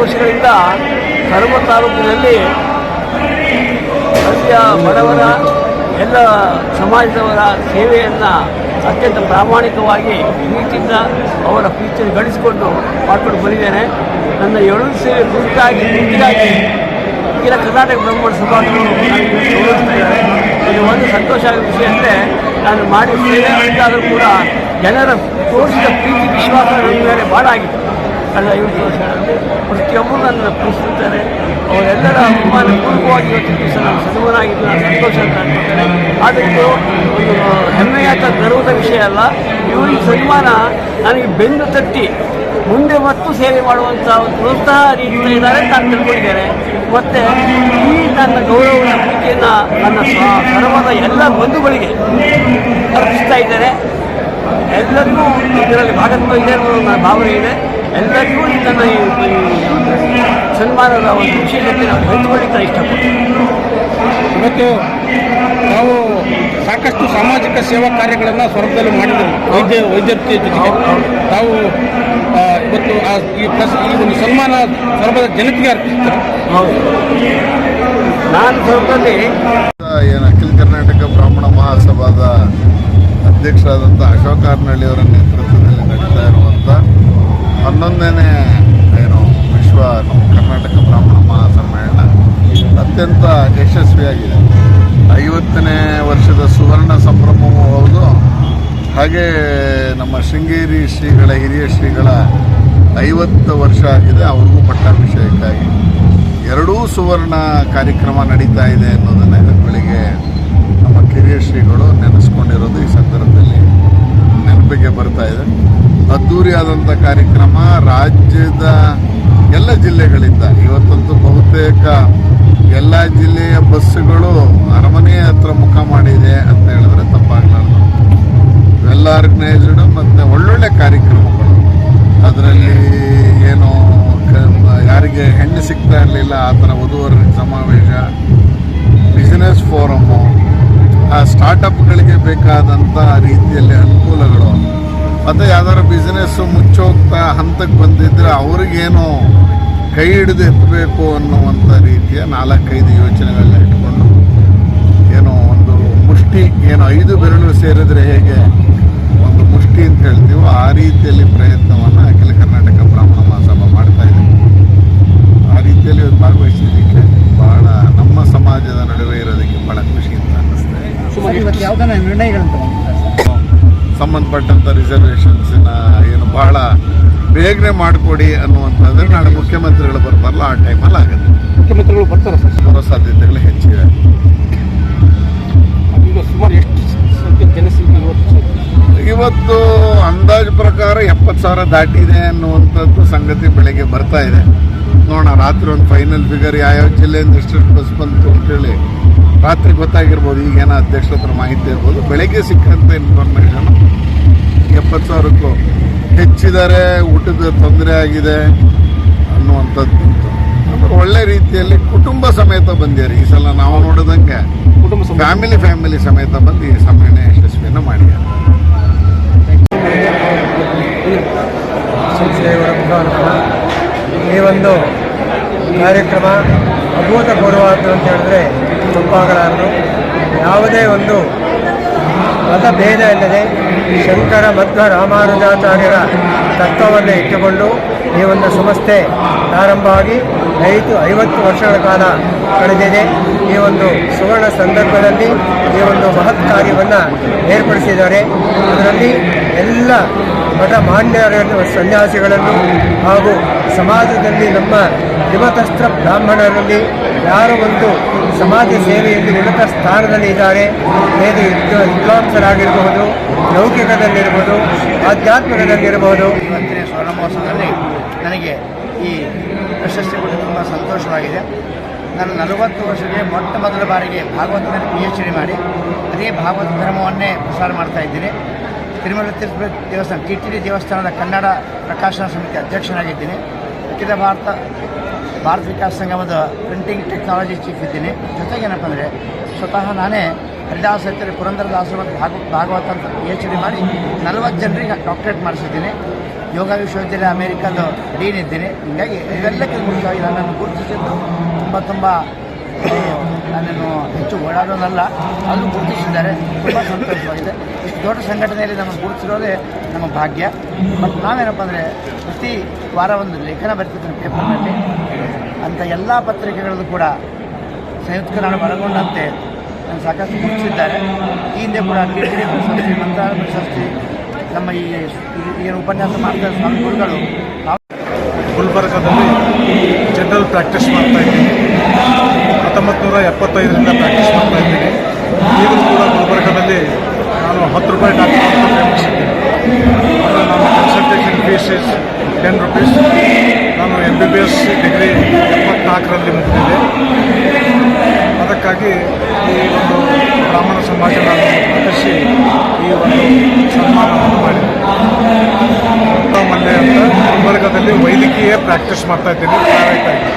ವರ್ಷಗಳಿಂದ ಕಡಬ ತಾಲೂಕಿನಲ್ಲಿ ಅಲ್ಲಿಯ ಬಡವರ, ಎಲ್ಲ ಸಮಾಜದವರ ಸೇವೆಯನ್ನು ಅತ್ಯಂತ ಪ್ರಾಮಾಣಿಕವಾಗಿ ಪ್ರೀತಿಯಿಂದ ಅವರ ಪ್ರೀತಿಯನ್ನು ಗಳಿಸಿಕೊಂಡು ಮಾಡ್ಕೊಂಡು ಬಂದಿದ್ದೇನೆ. ನನ್ನ ಎಳು ಸೇವೆ ಕುರಿತಾಗಿ ಗುರುತಿಗಾಗಿ ಈಗಿನ ಕರ್ನಾಟಕ ಬ್ರಹ್ಮಣ ಸಭಾ ಇದು ಒಂದು ಸಂತೋಷ ಆಗೋ ವಿಷಯ ಅಂದರೆ ನಾನು ಮಾಡಿದ ಸೇವೆಗಳಿಂದಾದರೂ ಕೂಡ ಜನರ ತೋರಿಸಿದ ಪ್ರೀತಿ ವಿಶ್ವಾಸ ನನ್ನ ಮೇಲೆ ಭಾಳ ಆಗಿತ್ತು. ಕಳೆದ ಐವತ್ತು ವರ್ಷಗಳಲ್ಲಿ ಪ್ರತಿಯೊಬ್ಬರು ನನ್ನ ಪ್ರೀತಿಸುತ್ತಾರೆ ಅವರೆಲ್ಲರ ಅಭಿಮಾನ ಪೂರ್ವವಾಗಿ ದಿವಸ ನಾನು ಸದುವನಾಗಿದ್ದು ನಾನು ಸಂತೋಷ ಅಂತ ಅನ್ಕೊಳ್ತೇನೆ. ಆದರೆ ಒಂದು ಹೆಮ್ಮೆಯ ಗರ್ವದ ವಿಷಯ ಅಲ್ಲ ಇವರು ಈ ಸನ್ಮಾನ ನನಗೆ ಬೆನ್ನು ತಟ್ಟಿ ಮುಂದೆ ಮತ್ತು ಸೇವೆ ಮಾಡುವಂಥ ಒಂದು ಪ್ರೋತ್ಸಾಹ ನೀಡ್ತಾ ಇದ್ದಾರೆ ನಾನು ತಿಳ್ಕೊಂಡಿದ್ದೇನೆ. ಮತ್ತು ಈ ನನ್ನ ಗೌರವದ ಪ್ರೀತಿಯನ್ನು ನನ್ನ ಸರ್ವದ ಎಲ್ಲ ಬಂಧುಗಳಿಗೆ ಅರ್ಪಿಸ್ತಾ ಇದ್ದೇನೆ. ಎಲ್ಲರಿಗೂ ಇದರಲ್ಲಿ ಭಾಗತ್ವ ಇದೆ ಅನ್ನೋ ನನ್ನ ಭಾವನೆ ಇದೆ. ಎಲ್ಲರಿಗೂ ಇದನ್ನು ಈ ಸನ್ಮಾನದ ಒಂದು ವಿಷಯದಲ್ಲಿ ನಾವು ಹಂಚಿಕೊಳ್ಳಿಕ್ಕೆ ಇಷ್ಟಪಡ್ತೀವಿ. ಇಷ್ಟಪಡ್ತೀನಿ ಇವತ್ತು ನಾವು ಸಾಕಷ್ಟು ಸಾಮಾಜಿಕ ಸೇವಾ ಕಾರ್ಯಗಳನ್ನು ಸ್ವರ್ಗದಲ್ಲಿ ಮಾಡಿದ್ದೇವೆ ವೈದ್ಯ ವೈದ್ಯಕೀಯ ಜೊತೆಗೆ. ತಾವು ಇವತ್ತು ಆ ಈ ಪ್ರಸ್ ಈ ಒಂದು ಸನ್ಮಾನ ಸ್ವರ್ಗದ ಜನತೆಗೆ ಅರ್ಪಿಸ್ತಾರೆ. ನಾನು ಸ್ವರ್ಗದಲ್ಲಿ ಏನು ಅಖಿಲ ಕರ್ನಾಟಕ ಬ್ರಾಹ್ಮಣ ಮಹಾಸಭಾದ ಅಧ್ಯಕ್ಷರಾದಂಥ ಅಶೋಕ್ ಹಾರ್ನಳ್ಳಿಯವರ ನೇತೃತ್ವದಲ್ಲಿ ನಡೀತಾ ಇರುವಂಥ ಹನ್ನೊಂದನೇ ಏನು ವಿಶ್ವ ನಮ್ಮ ಕರ್ನಾಟಕ ಬ್ರಾಹ್ಮಣ ಮಹಾಸಮ್ಮೇಳನ ಅತ್ಯಂತ ಯಶಸ್ವಿಯಾಗಿದೆ. ಐವತ್ತನೇ ವರ್ಷದ ಸುವರ್ಣ ಸಂಭ್ರಮವೂ ಹೌದು. ಹಾಗೆ ನಮ್ಮ ಶೃಂಗೇರಿ ಶ್ರೀಗಳ ಹಿರಿಯ ಶ್ರೀಗಳ ಐವತ್ತು ವರ್ಷ ಆಗಿದೆ. ಅವ್ರಿಗೂ ಪಟ್ಟಾಭಿಷೇಕಕ್ಕಾಗಿ. ಎರಡೂ ಸುವರ್ಣ ಕಾರ್ಯಕ್ರಮ ನಡೀತಾ ಇದೆ ಅನ್ನೋದನ್ನ ಬೆಳಿಗ್ಗೆ ನಮ್ಮ ಕಿರಿಯ ಶ್ರೀಗಳು ನೆನೆಸ್ಕೊಂಡಿರೋದು ಈ ಸಂದರ್ಭದಲ್ಲಿ ನೆನಪಿಗೆ ಬರ್ತಾ ಇದೆ. ಅದ್ಧೂರಿಯಾದಂಥ ಕಾರ್ಯಕ್ರಮ ರಾಜ್ಯದ ಎಲ್ಲ ಜಿಲ್ಲೆಗಳಿಂದ. ಇವತ್ತಂತೂ ಬಹುತೇಕ ಎಲ್ಲ ಜಿಲ್ಲೆಯ ಬಸ್ಸುಗಳು ಅರಮನೆ ಹತ್ರ ಮುಖ ಮಾಡಿದೆ ಅಂತ ಹೇಳಿದ್ರೆ ತಪ್ಪಾಗಲಾರ್ದು. ವೆಲ್ ಆರ್ಗನೈಸ್ಡ್ ಮತ್ತು ಒಳ್ಳೊಳ್ಳೆ ಕಾರ್ಯಕ್ರಮಗಳು. ಅದರಲ್ಲಿ ಏನು ಯಾರಿಗೆ ಹೆಣ್ಣು ಸಿಗ್ತಾ ಇರಲಿಲ್ಲ, ಆ ಥರ ವಧುವರ ಸಮಾವೇಶ ಬಿಸ್ನೆಸ್ ಫೋರಮ್ಮು ಆ ಸ್ಟಾರ್ಟಪ್ಗಳಿಗೆ ಬೇಕಾದಂಥ ರೀತಿಯಲ್ಲಿ ಅನುಕೂಲಗಳು. ಮತ್ತು ಯಾವ್ದಾದ್ರು ಬಿಸ್ನೆಸ್ಸು ಮುಚ್ಚೋಗ್ತಾ ಹಂತಕ್ಕೆ ಬಂದಿದ್ದರೆ ಅವ್ರಿಗೇನು ಕೈ ಹಿಡಿದು ಎತ್ತಬೇಕು ಅನ್ನುವಂಥ ರೀತಿಯ ನಾಲ್ಕೈದು ಯೋಚನೆಗಳನ್ನ ಇಟ್ಕೊಂಡು ಏನೋ ಒಂದು ಮುಷ್ಟಿ ಏನೋ ಐದು ಬೆರಳು ಸೇರಿದ್ರೆ ಹೇಗೆ ಒಂದು ಮುಷ್ಟಿ ಅಂತ ಹೇಳ್ತೀವೋ ಆ ರೀತಿಯಲ್ಲಿ ಪ್ರಯತ್ನವನ್ನು ಅಖಿಲ ಕರ್ನಾಟಕ ಬ್ರಾಹ್ಮಣ ಮಹಾಸಭಾ ಮಾಡ್ತಾ ಇದೆ. ಆ ರೀತಿಯಲ್ಲಿ ಇವತ್ತು ಭಾಗವಹಿಸಿದ್ದಕ್ಕೆ ಬಹಳ ನಮ್ಮ ಸಮಾಜದ ನಡುವೆ ಇರೋದಕ್ಕೆ ಬಹಳ ಖುಷಿ ಅಂತ ಅನ್ನಿಸ್ತಾ ಸಂಬಂಧಪಟ್ಟಂಥ ರಿಸರ್ವೇಷನ್ಸಿನ ಏನು ಬಹಳ ಬೇಗನೆ ಮಾಡಿಕೊಡಿ ಅನ್ನುವಂಥದ್ದು ನಾಳೆ ಮುಖ್ಯಮಂತ್ರಿಗಳು ಬರ್ತಾರಲ್ಲ ಆ ಟೈಮಲ್ಲಿ ಆಗುತ್ತೆ. ಮುಖ್ಯಮಂತ್ರಿಗಳು ಬರ್ತಾರೆ ಸರ್. ಬರೋ ಸಾಧ್ಯತೆಗಳು ಹೆಚ್ಚಿವೆ. ಈಗ ಸುಮಾರು ಎಷ್ಟು ಸಂಖ್ಯೆ ಜನಸಂಖ್ಯೆ ಇವತ್ತು ಇವತ್ತು ಅಂದಾಜು ಪ್ರಕಾರ ಸಾವಿರ ದಾಟಿದೆ ಅನ್ನುವಂಥದ್ದು ಸಂಗತಿ ಬೆಳಗ್ಗೆ ಬರ್ತಾ ಇದೆ. ನೋಡೋಣ ರಾತ್ರಿ ಒಂದು ಫೈನಲ್ ಫಿಗರ್ ಯಾವ್ಯಾವ ಜಿಲ್ಲೆಯಿಂದ ಎಷ್ಟೆಷ್ಟು ಬಸ್ ಬಂತು ಅಂತೇಳಿ ರಾತ್ರಿ ಗೊತ್ತಾಗಿರ್ಬೋದು ಈಗೇನೋ ಅಧ್ಯಕ್ಷರ ಹತ್ರ ಮಾಹಿತಿ ಇರ್ಬೋದು. ಬೆಳಗ್ಗೆ ಸಿಕ್ಕಂಥ ಇನ್ಫಾರ್ಮೇಷನ್ ಎಪ್ಪತ್ತು ಸಾವಿರಕ್ಕೂ ಹೆಚ್ಚಿದ್ದಾರೆ ಊಟದ ತೊಂದರೆ ಆಗಿದೆ ಅನ್ನುವಂಥದ್ದು. ಅಂದ್ರೆ ಒಳ್ಳೆ ರೀತಿಯಲ್ಲಿ ಕುಟುಂಬ ಸಮೇತ ಬಂದಿದ್ದಾರೆ. ಈ ಸಲ ನಾವು ನೋಡಿದಂಗೆ ಕುಟುಂಬ ಫ್ಯಾಮಿಲಿ ಫ್ಯಾಮಿಲಿ ಸಮೇತ ಬಂದು ಈ ಸಮ್ಮೇಳನ ಯಶಸ್ವಿಯನ್ನು ಮಾಡಿದ್ದಾರೆ. ಸಂಸ್ಥೆಯವರ ಮುಖಾಂತರ ಈ ಒಂದು ಕಾರ್ಯಕ್ರಮ ಅಭೂತಪೂರ್ವವಾದ್ದು ಅಂತ ಹೇಳಿದ್ರೆ ತಪ್ಪಾಗಲಾರದು. ಯಾವುದೇ ಒಂದು ಮತಭೇದ ಇಲ್ಲದೆ ಶಂಕರ ಮಧ್ವ ರಾಮಾನುಜಾಚಾರ್ಯರ ತತ್ವವನ್ನು ಇಟ್ಟುಕೊಂಡು ಈ ಒಂದು ಸಂಸ್ಥೆ ಪ್ರಾರಂಭವಾಗಿ ಐದು ಐವತ್ತು ವರ್ಷಗಳ ಕಾಲ ಕಳೆದಿದೆ. ಈ ಒಂದು ಸುವರ್ಣ ಸಂದರ್ಭದಲ್ಲಿ ಈ ಒಂದು ಮಹತ್ ಕಾರ್ಯವನ್ನು ಏರ್ಪಡಿಸಿದ್ದಾರೆ. ಅದರಲ್ಲಿ ಎಲ್ಲ ಮಠ ಮಾನ್ಯರನ್ನು, ಸನ್ಯಾಸಿಗಳನ್ನು ಹಾಗೂ ಸಮಾಜದಲ್ಲಿ ನಮ್ಮ ಯುವತಸ್ತ್ರ ಬ್ರಾಹ್ಮಣರಲ್ಲಿ ಯಾರು ಒಂದು ಸಮಾಜ ಸೇವೆಯಲ್ಲಿ ಉನ್ನತ ಸ್ಥಾನದಲ್ಲಿ ಇದ್ದಾರೆ. ವೇದ ಯುದ್ಧ ವಿದ್ವಾಂಸರಾಗಿರಬಹುದು, ಲೌಕಿಕದಲ್ಲಿರ್ಬೋದು ಆಧ್ಯಾತ್ಮಿಕದಲ್ಲಿರಬಹುದು ಇವತ್ತಿನ ಸ್ವರ್ಣ ಮಹೋತ್ಸವದಲ್ಲಿ ನನಗೆ ಈ ಪ್ರಶಸ್ತಿ ಕೂಡ ತುಂಬ ಸಂತೋಷವಾಗಿದೆ. ನಾನು ನಲವತ್ತು ವರ್ಷಕ್ಕೆ ಮೊಟ್ಟ ಮೊದಲ ಬಾರಿಗೆ ಭಾಗವತದಲ್ಲಿ ಪಿ ಎಚ್ ಡಿ ಮಾಡಿ, ಅದೇ ಭಾಗವತ ಧರ್ಮವನ್ನೇ ಪ್ರಸಾರ ಮಾಡ್ತಾ ಇದ್ದೀನಿ. ತಿರುಮಲ ತಿರುಪತಿ ದೇವಸ್ಥಾನ, ಟಿ ಟಿ ದೇವಸ್ಥಾನದ ಕನ್ನಡ ಪ್ರಕಾಶನ ಸಮಿತಿ ಅಧ್ಯಕ್ಷನಾಗಿದ್ದೀನಿ. ಅಖಿಲ ಭಾರತ ಭಾರತ ವಿಕಾಸ ಸಂಗಮದ ಪ್ರಿಂಟಿಂಗ್ ಟೆಕ್ನಾಲಜಿ ಚೀಫ್ ಇದ್ದೀನಿ. ಜೊತೆಗೆ ಏನಪ್ಪ ಅಂದರೆ ಸ್ವತಃ ನಾನೇ ಹರಿದಾಸ ಹತ್ತಿರ ಪುರಂದರದಾಸರು ಮತ್ತು ಭಾಗ, ಭಾಗವತ ಅಂತ ಪಿ ಎಚ್ ಡಿ ಮಾಡಿ ನಲವತ್ತು ಜನರಿಗೆ ಡಾಕ್ಟ್ರೇಟ್ ಮಾಡಿಸಿದ್ದೀನಿ. ಯೋಗ ವಿಶ್ವವಿದ್ಯಾಲಯ ಅಮೇರಿಕಾದ ಡೀನ್ ಇದ್ದೀನಿ. ಹೀಗಾಗಿ ಇವೆಲ್ಲಕ್ಕಿಂತ ಮುಖ್ಯವಾಗಿ ನನ್ನನ್ನು ಗುರುತಿಸಿದ್ದು ತುಂಬ ತುಂಬ ಆ, ನನ್ನನ್ನು ಹೆಚ್ಚು ಓಡಾಡೋದಲ್ಲ ಅದು ಗುರುತಿಸಿದ್ದಾರೆ. ತುಂಬ ಸಂತೋಷವಾಗಿದೆ. ಇಷ್ಟು ದೊಡ್ಡ ಸಂಘಟನೆಯಲ್ಲಿ ನಮಗೆ ಗುರುತಿಸಿರೋದೇ ನಮ್ಮ ಭಾಗ್ಯ. ಮತ್ತು ನಾವೇನಪ್ಪ ಅಂದರೆ ಪ್ರತಿ ವಾರ ಒಂದು ಲೇಖನ ಬರ್ತಿದ್ದೇನೆ ಪೇಪರ್ನಲ್ಲಿ. ಅಂಥ ಎಲ್ಲ ಪತ್ರಿಕೆಗಳಲ್ಲೂ ಕೂಡ ಸಂಯುಕ್ತ ಕನ್ನಡ ಒಳಗೊಂಡಂತೆ ನಾನು ಸಾಕಷ್ಟು ಗುರುತಿಸಿದ್ದಾರೆ. ಈ ಹಿಂದೆ ಕೂಡ ಕಿರಿಕಿರಿ ಪ್ರಶಸ್ತಿ ಮಂತ್ರಾಲಯ ಪ್ರಶಸ್ತಿ ನಮ್ಮ ಈ ಏನು ಉಪನ್ಯಾಸ ಮಾಡ್ತಾ ಸ್ವಾಮಿ ಗುರುಗಳು. ಗುಲ್ಬರ್ಗದಲ್ಲಿ ಜನರಲ್ ಪ್ರಾಕ್ಟೀಸ್ ಮಾಡ್ತಾ ಇದ್ದೀನಿ ಹತ್ತೊಂಬತ್ತು ನೂರ ಎಪ್ಪತ್ತೈದರಿಂದ ಪ್ರಾಕ್ಟೀಸ್ ಮಾಡ್ತಾ ಇದ್ದೀನಿ ಈಗಲೂ ಕೂಡ ಗುಲ್ಬರ್ಗದಲ್ಲಿ ನಾನು ಹತ್ತು ರೂಪಾಯಿ ಡಾಕ್ಟರ್ ನಾನು consultation fees is ten rupees ನಾನು M B B S degree ಎಪ್ಪತ್ನಾಲ್ಕರಲ್ಲಿ ಮುಗಿದಿದೆ. ಅದಕ್ಕಾಗಿ ಈ ಒಂದು ಬ್ರಾಹ್ಮಣ ಸಮಾಜ ನಾನು ಪ್ರಕಟಿಸಿ ಈ ಒಂದು ಸನ್ಮಾನವನ್ನು ಮಾಡಿದೆ ಮಲ್ಲೆ ಅಂತ ಗುಲ್ಬರ್ಗದಲ್ಲಿ ವೈದ್ಯಕೀಯ ಪ್ರಾಕ್ಟೀಸ್ ಮಾಡ್ತಾ ಇದ್ದೀನಿ. ಪ್ರೈವೇಟ್ ಆಗಿ